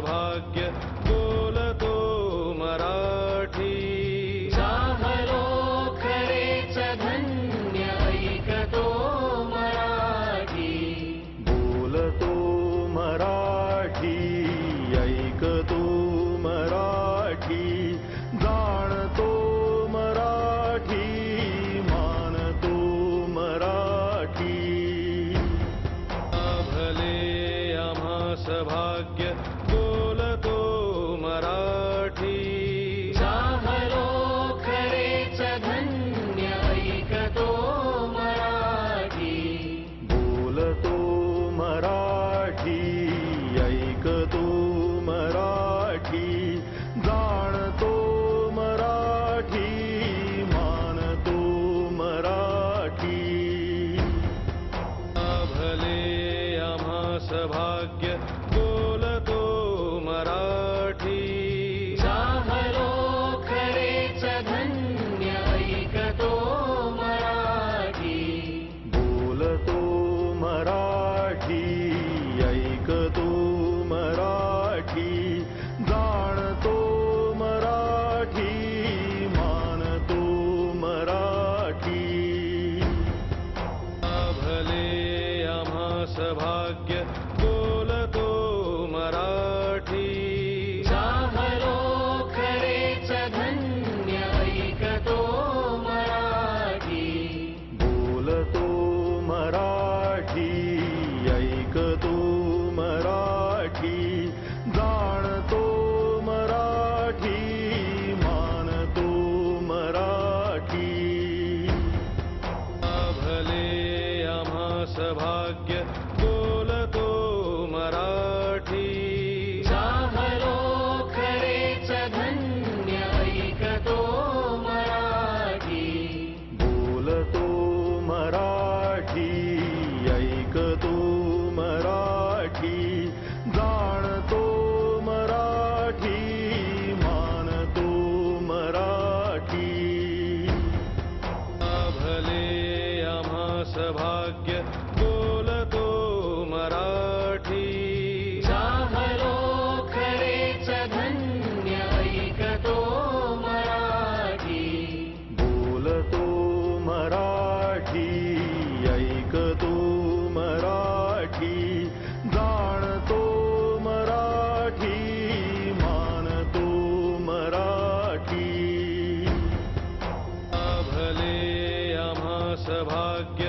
भाग्य बोलतो मराठी। चाहलो खरेच धन्य ऐकतो मराठी। बोलतो मराठी ऐकतो मराठी जाणतो मराठी मानतो मराठी। भले आम्हास भाग्य आम्हास भाग्य भाग्य बोल तो मराठी। जाहरो खरेच धन्य तो मराठी। बोलतो मराठी ऐकतो मराठी। जाणतो मराठी मानतो मराठी। भले अमा सभाग्य भाग्य बोलतो मराठी। जाहलो खरे च धन्य ऐकतो मराठी। बोलतो मराठी ऐकतो मराठी जाणतो मराठी मानतो मराठी। भले अह सभाग्य